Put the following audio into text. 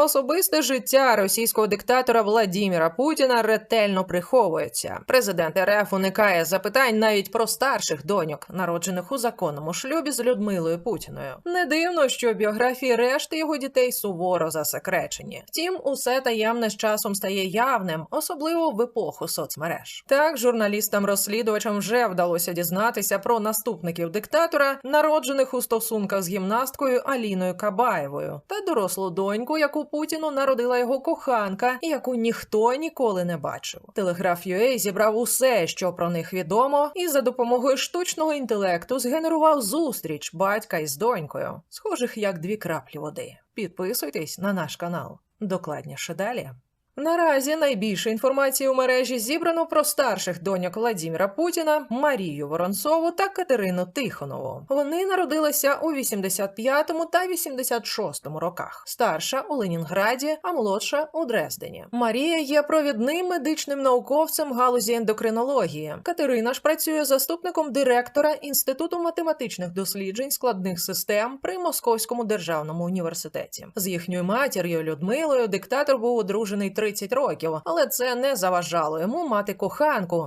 Особисте життя російського диктатора Владіміра Путіна ретельно приховується. Президент РФ уникає запитань навіть про старших доньок, народжених у законному шлюбі з Людмилою Путіною. Не дивно, що біографії решти його дітей суворо засекречені. Втім, усе таємне з часом стає явним, особливо в епоху соцмереж. Так, журналістам-розслідувачам вже вдалося дізнатися про наступників диктатора, народжених у стосунках з гімнасткою Аліною Кабаєвою, та дорослу доньку, яку Путіну народила його коханка, яку ніхто ніколи не бачив. Телеграф UA зібрав усе, що про них відомо, і за допомогою штучного інтелекту згенерував зустріч батька із донькою, схожих як дві краплі води. Підписуйтесь на наш канал. Докладніше далі. Наразі найбільше інформації у мережі зібрано про старших доньок Владіміра Путіна, Марію Воронцову та Катерину Тихонову. Вони народилися у 85-му та 86-му роках. Старша у Ленінграді, а молодша у Дрездені. Марія є провідним медичним науковцем галузі ендокринології. Катерина ж працює заступником директора Інституту математичних досліджень складних систем при Московському державному університеті. З їхньою матір'ю Людмилою диктатор був одружений 30 років, але це не заважало йому мати коханку,